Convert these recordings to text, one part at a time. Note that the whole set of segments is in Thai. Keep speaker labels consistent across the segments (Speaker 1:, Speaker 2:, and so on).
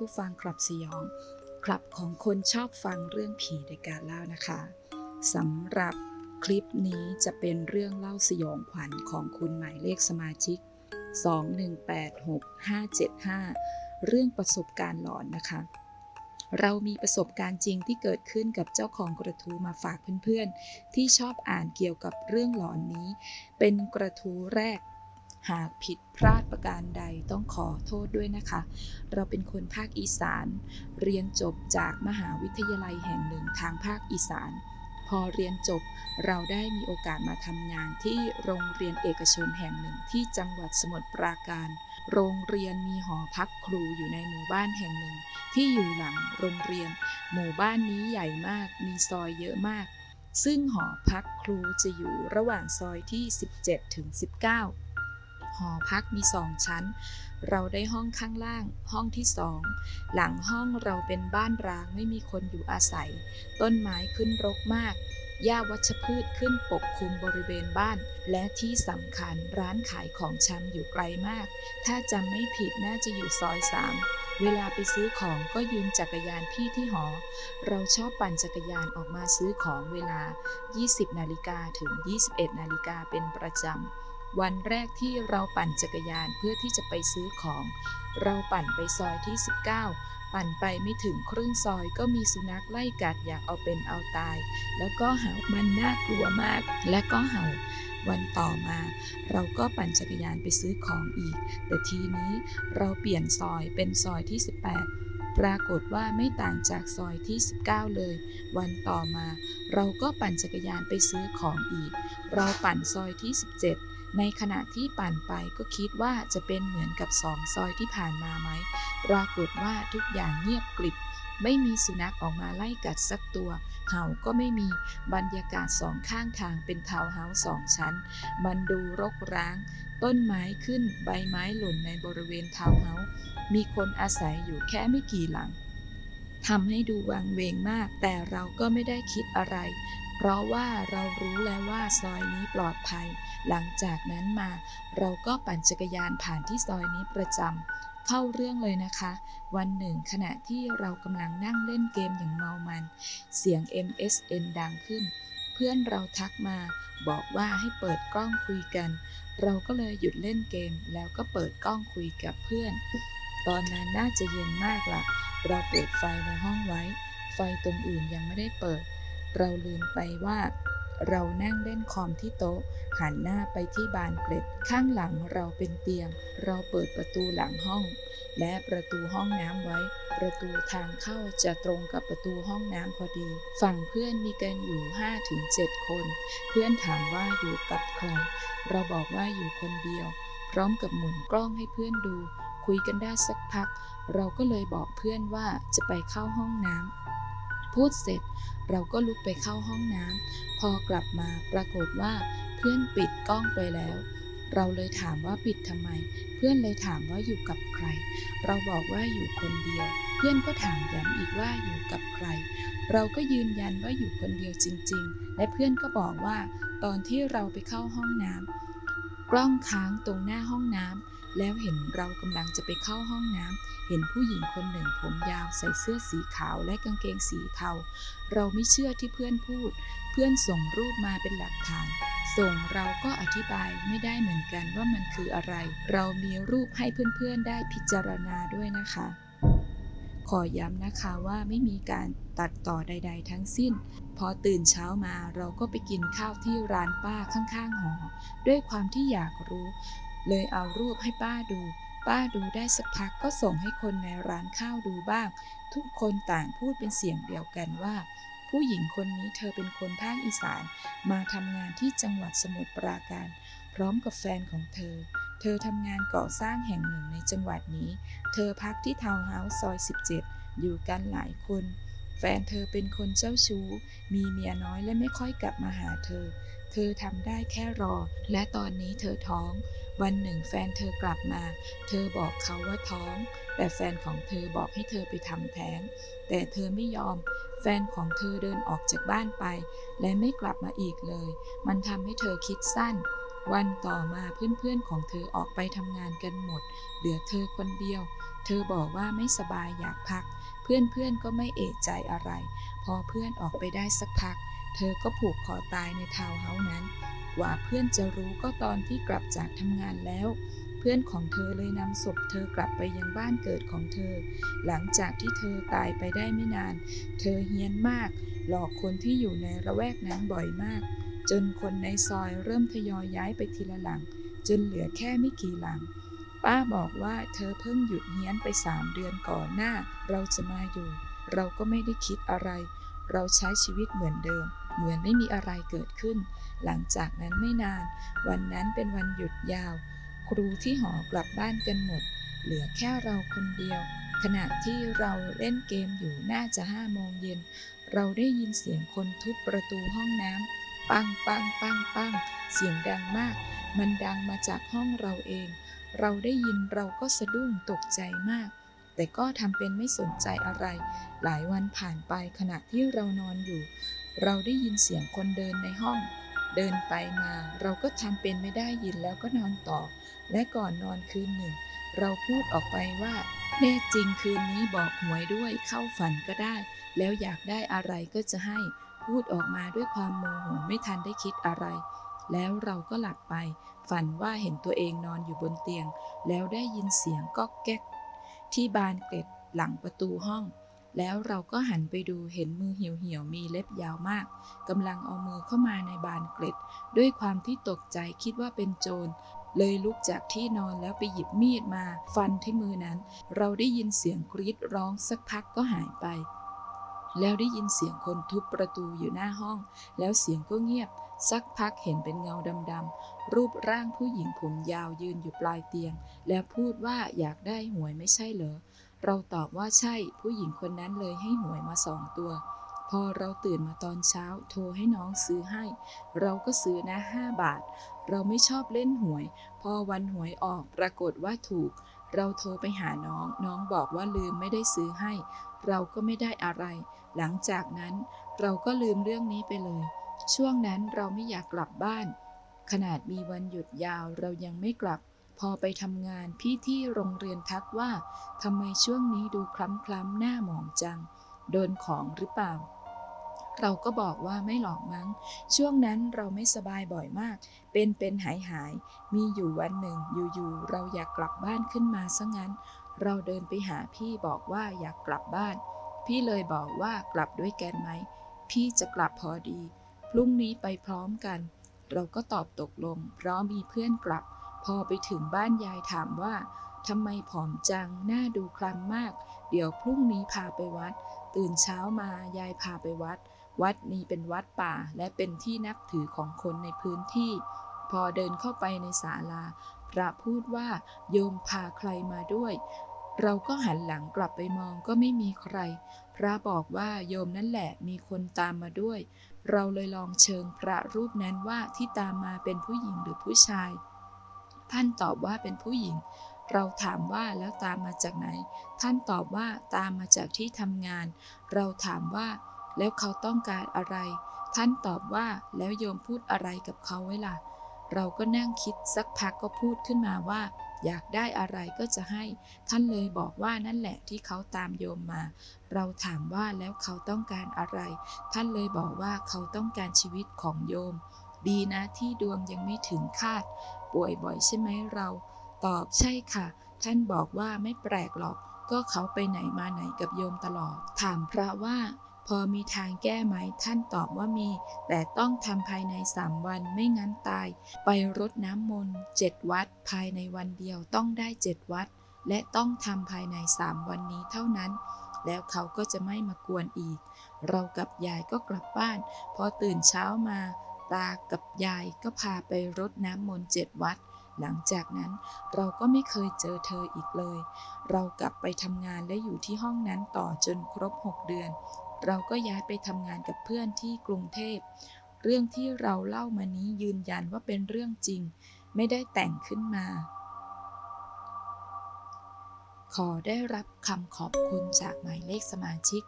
Speaker 1: ผู้ฟังคลับสยอง คลับของคนชอบฟังเรื่องผีในการเล่านะคะสำหรับคลิปนี้จะเป็นเรื่องเล่าสยองขวัญของคุณหมายเลขสมาชิก 2186575 เรื่องประสบการณ์หลอนนะคะ เรามีประสบการณ์จริงที่เกิดขึ้นกับเจ้าของกระทู้มาฝากเพื่อนๆ ที่ชอบอ่านเกี่ยวกับเรื่องหลอนนี้ เป็นกระทู้แรก หากผิดพลาดประการใดต้องขอโทษด้วยนะคะ เราเป็นคนภาคอีสาน เรียนจบจากมหาวิทยาลัยแห่งหนึ่งทางภาคอีสาน พอเรียนจบเราได้มีโอกาสมาทำงานที่โรงเรียนเอกชนแห่งหนึ่งที่จังหวัดสมุทรปราการ โรงเรียนมีหอพักครูอยู่ในหมู่บ้านแห่งหนึ่ง ที่อยู่หลังโรงเรียน หมู่บ้านนี้ใหญ่มาก มีซอยเยอะมาก ซึ่งหอพักครูจะอยู่ระหว่างซอยที่ 17ถึง19 หอพักมีสองชั้น เราได้ห้องข้างล่าง ห้องที่สอง หลังห้องเราเป็นบ้านร้างไม่มีคนอยู่อาศัย ต้นไม้ขึ้นรกมากหญ้าวัชพืชขึ้นปกคลุมบริเวณบ้าน และที่สำคัญร้านขายของชำอยู่ไกลมาก ถ้าจำไม่ผิดน่าจะอยู่ซอยสามเวลาไปซื้อของก็ยืมจักรยานพี่ที่หอ เราชอบปั่นจักรยานออกมาซื้อของเวลา 20 นาฬิกาถึง 21 นาฬิกาเป็นประจำ วันแรกที่เราปั่นจักรยานเพื่อที่จะไปซื้อของ เราปั่นไปซอยที่ 19 ปั่นไปไม่ถึงครึ่งซอยก็มีสุนัขไล่กัดอยากเอาเป็นเอาตาย แล้วก็เห่ามันน่ากลัวมาก และก็เห่าวันต่อมาเราก็ปั่นจักรยานไปซื้อของอีก แต่ทีนี้เราเปลี่ยนซอยเป็นซอยที่ 18 ปรากฏว่าไม่ต่างจากซอยที่ 19 เลย วันต่อมา เราก็ปั่นจักรยานไปซื้อของอีก เราปั่นซอยที่ 17 ในขณะที่ปั่นไปก็คิดว่าจะเป็นเหมือนกับสองซอยที่ผ่านมาไหม ปรากฏว่าทุกอย่างเงียบกริบ ไม่มีสุนัขออกมาไล่กัดสักตัว เห่าก็ไม่มี บรรยากาศสองข้างทางเป็นทาวน์เฮาส์สองชั้น มันดูรกร้าง ต้นไม้ขึ้น ใบไม้หล่นในบริเวณทาวน์เฮาส์ มีคนอาศัยอยู่แค่ไม่กี่หลังทำให้ดูวังเวงมาก แต่เราก็ไม่ได้คิดอะไร เพราะว่าเรารู้แล้วว่าซอยนี้ปลอดภัย หลังจากนั้นมาเราก็ปั่นจักรยานผ่านที่ซอยนี้ประจำเข้าเรื่องเลยนะคะ วันหนึ่งขณะที่เรากำลังนั่งเล่นเกมอย่างเมามัน เสียง MSN ดังขึ้น เพื่อนเราทักมาบอกว่าให้เปิดกล้องคุยกัน เราก็เลยหยุดเล่นเกมแล้วก็เปิดกล้องคุยกับเพื่อน ตอนนั้นน่าจะเย็นมากละเราเปิดไฟในห้องไว้ ไฟตรงอื่นยังไม่ได้เปิด เราลืมไปว่า เรานั่งเล่นคอมที่โต๊ะ หันหน้าไปที่บานเกล็ด ข้างหลังเราเป็นเตียง เราเปิดประตูหลังห้อง และประตูห้องน้ำไว้ ประตูทางเข้าจะตรงกับประตูห้องน้ำพอดี ฝั่งเพื่อนมีกันอยู่ 5-7 คน เพื่อนถามว่าอยู่กับใคร เราบอกว่าอยู่คนเดียว พร้อมกับหมุนกล้องให้เพื่อนดู คุยกันได้สักพัก เราก็เลยบอกเพื่อนว่าจะไปเข้าห้องน้ำ พูดเสร็จ เราก็ลุกไปเข้าห้องน้ำพอกลับมาปรากฏว่าเพื่อนปิดกล้องไปแล้ว เราเลยถามว่าปิดทำไม เพื่อนเลยถามว่าอยู่กับใคร เราบอกว่าอยู่คนเดียว เพื่อนก็ถามย้ำอีกว่าอยู่กับใคร เราก็ยืนยันว่าอยู่คนเดียวจริง ๆ และเพื่อนก็บอกว่า ตอนที่เราไปเข้าห้องน้ำกล้องค้างตรงหน้าห้องน้ำ แล้วเห็นเรากำลังจะไปเข้าห้องน้ำเห็นผู้หญิงคนหนึ่งผมยาวใส่เสื้อสีขาวและกางเกงสีเทา เราไม่เชื่อที่เพื่อนพูด เพื่อนส่งรูปมาเป็นหลักฐาน ส่งเราก็อธิบายไม่ได้เหมือนกันว่ามันคืออะไร เรามีรูปให้เพื่อนๆได้พิจารณาด้วยนะคะ ขอย้ำนะคะว่าไม่มีการตัดต่อใด ๆ ทั้งสิ้น พอตื่นเช้ามาเราก็ไปกินข้าวที่ร้านป้าข้างๆหอ ด้วยความที่อยากรู้ เลยเอารูปให้ป้าดู ป้าดูได้สักพักก็ส่งให้คนในร้านข้าวดูบ้าง ทุกคนต่างพูดเป็นเสียงเดียวกันว่า ผู้หญิงคนนี้เธอเป็นคนภาคอีสาน มาทำงานที่จังหวัดสมุทรปราการ พร้อมกับแฟนของเธอ เธอทำงานก่อสร้างแห่งหนึ่งในจังหวัดนี้ เธอพักที่ทาวน์เฮาส์ซอย 17 อยู่กันหลายคนแฟนเธอเป็นคนเจ้าชู้ มีเมียน้อยและไม่ค่อยกลับมาหาเธอ เธอทำได้แค่รอ และตอนนี้เธอท้อง วันหนึ่งแฟนเธอกลับมา เธอบอกเขาว่าท้อง แต่แฟนของเธอบอกให้เธอไปทำแท้ง แต่เธอไม่ยอม แฟนของเธอเดินออกจากบ้านไป และไม่กลับมาอีกเลย มันทำให้เธอคิดสั้น วันต่อมาเพื่อนๆของเธอออกไปทำงานกันหมด เหลือเธอคนเดียว เธอบอกว่าไม่สบายอยากพัก เพื่อนๆก็ไม่เอะใจอะไร พอเพื่อนออกไปได้สักพัก เธอก็ผูกคอตายในทาวเฮาส์นั้น กว่าเพื่อนจะรู้ก็ตอนที่กลับจากทำงานแล้ว เพื่อนของเธอเลยนำศพเธอกลับไปยังบ้านเกิดของเธอ หลังจากที่เธอตายไปได้ไม่นาน เธอเฮี้ยนมาก หลอกคนที่อยู่ในระแวกนั้นบ่อยมาก จนคนในซอยเริ่มทยอยย้ายไปทีละหลัง จนเหลือแค่ไม่กี่หลังป้าบอกว่าเธอเพิ่งหยุดเฮี้ยนไปสามเดือนก่อนหน้า เราจะมาอยู่ เราก็ไม่ได้คิดอะไร เราใช้ชีวิตเหมือนเดิม เหมือนไม่มีอะไรเกิดขึ้น หลังจากนั้นไม่นาน วันนั้นเป็นวันหยุดยาว ครูที่หอกลับบ้านกันหมด เหลือแค่เราคนเดียว ขณะที่เราเล่นเกมอยู่น่าจะห้าโมงเย็น เราได้ยินเสียงคนทุบประตูห้องน้ำปังปังปังปังเสียงดังมาก มันดังมาจากห้องเราเอง เราได้ยินเราก็สะดุ้งตกใจมากแต่ก็ทำเป็นไม่สนใจอะไร หลายวันผ่านไปขณะที่เรานอนอยู่ เราได้ยินเสียงคนเดินในห้อง เดินไปมา เราก็ทำเป็นไม่ได้ยินแล้วก็นอนต่อ และก่อนนอนคืนหนึ่ง เราพูดออกไปว่า แน่จริงคืนนี้บอกหวยด้วยเข้าฝันก็ได้ แล้วอยากได้อะไรก็จะให้ พูดออกมาด้วยความโมโหไม่ทันได้คิดอะไร แล้วเราก็หลับไป ฝันว่าเห็นตัวเองนอนอยู่บนเตียง แล้วได้ยินเสียงก๊อกแก๊กที่บานเกล็ดหลังประตูห้อง แล้วเราก็หันไปดูเห็นมือเหี่ยวๆมีเล็บยาวมากกำลังเอามือเข้ามาในบานเกล็ด ด้วยความที่ตกใจคิดว่าเป็นโจร เลยลุกจากที่นอนแล้วไปหยิบมีดมาฟันที่มือนั้น เราได้ยินเสียงกรีดร้องสักพักก็หายไป แล้วได้ยินเสียงคนทุบประตูอยู่หน้าห้อง แล้วเสียงก็เงียบ สักพักเห็นเป็นเงาดำๆรูปร่างผู้หญิงผมยาวยืนอยู่ปลายเตียง แล้วพูดว่าอยากได้หวยไม่ใช่เหรอ เราตอบว่าใช่ผู้หญิงคนนั้นเลยให้หวยมาสองตัว พอเราตื่นมาตอนเช้า โทรให้น้องซื้อให้ เราก็ซื้อนะห้าบาท เราไม่ชอบเล่นหวย พอวันหวยออกปรากฏว่าถูก เราโทรไปหาน้อง น้องบอกว่าลืมไม่ได้ซื้อให้ เราก็ไม่ได้อะไร หลังจากนั้น เราก็ลืมเรื่องนี้ไปเลย ช่วงนั้นเราไม่อยากกลับบ้าน ขนาดมีวันหยุดยาวเรายังไม่กลับ พอไปทำงานพี่ที่โรงเรียนทักว่าทำไมช่วงนี้ดูคล้ำๆหน้าหมองจัง โดนของหรือเปล่า เราก็บอกว่าไม่หลอกมั้ง ช่วงนั้นเราไม่สบายบ่อยมาก เป็นเป็นหายหายๆมีอยู่วันหนึ่งอยู่ๆเราอยากกลับบ้านขึ้นมาซะงั้น เราเดินไปหาพี่บอกว่าอยากกลับบ้าน พี่เลยบอกว่ากลับด้วยแกนไหม พี่จะกลับพอดี พรุ่งนี้ไปพร้อมกัน เราก็ตอบตกลงเพราะมีเพื่อนกลับ พอไปถึงบ้านยายถามว่าทำไมผอมจัง หน้าดูคล้ำมาก เดี๋ยวพรุ่งนี้พาไปวัด ตื่นเช้ามายายพาไปวัด วัดนี้เป็นวัดป่าและเป็นที่นับถือของคนในพื้นที่ พอเดินเข้าไปในศาลา พระพูดว่าโยมพาใครมาด้วย เราก็หันหลังกลับไปมองก็ไม่มีใคร พระบอกว่าโยมนั่นแหละมีคนตามมาด้วย เราเลยลองเชิงพระรูปนั้นว่าที่ตามมาเป็นผู้หญิงหรือผู้ชาย ท่านตอบว่าเป็นผู้หญิง เราถามว่าแล้วตามมาจากไหน ท่านตอบว่าตามมาจากที่ทำงาน เราถามว่า แล้วเขาต้องการอะไร ท่านตอบว่าแล้วโยมพูดอะไรกับเขาไว้ล่ะ เราก็นั่งคิดสักพักก็พูดขึ้นมาว่า อยากได้อะไรก็จะให้ ท่านเลยบอกว่านั่นแหละที่เขาตามโยมมา เราถามว่าแล้วเขาต้องการอะไร ท่านเลยบอกว่าเขาต้องการชีวิตของโยมดีนะที่ดวงยังไม่ถึงคาด ป่วยบ่อยใช่ไหมเรา ตอบใช่ค่ะ ท่านบอกว่าไม่แปลกหรอก ก็เขาไปไหนมาไหนกับโยมตลอด ถามพระว่า พอมีทางแก้ไหม ท่านตอบว่ามี แต่ต้องทำภายในสามวันไม่งั้นตาย ไปรดน้ำมนต์เจ็ดวัด ภายในวันเดียวต้องได้เจ็ดวัด และต้องทำภายในสามวันนี้เท่านั้นแล้วเขาก็จะไม่มากวนอีก เรากับยายก็กลับบ้าน พอตื่นเช้ามา ตากับยายก็พาไปรดน้ำมนต์เจ็ดวัด หลังจากนั้นเราก็ไม่เคยเจอเธออีกเลย เรากลับไปทำงานและอยู่ที่ห้องนั้นต่อจนครบ 6 เดือน เราก็ย้ายไปทำงานกับเพื่อนที่กรุงเทพ เรื่องที่เราเล่ามานี้ยืนยันว่าเป็นเรื่องจริง ไม่ได้แต่งขึ้นมา ขอได้รับคำขอบคุณจากหมายเลขสมาชิก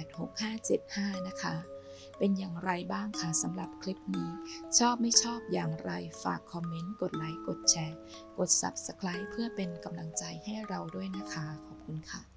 Speaker 1: 2186575 นะคะ เป็นอย่างไรบ้างคะสำหรับคลิปนี้ ชอบไม่ชอบอย่างไรฝากคอมเมนต์กดไลค์กดแชร์ กด Subscribe เพื่อเป็นกำลังใจให้เราด้วยนะคะ ขอบคุณค่ะ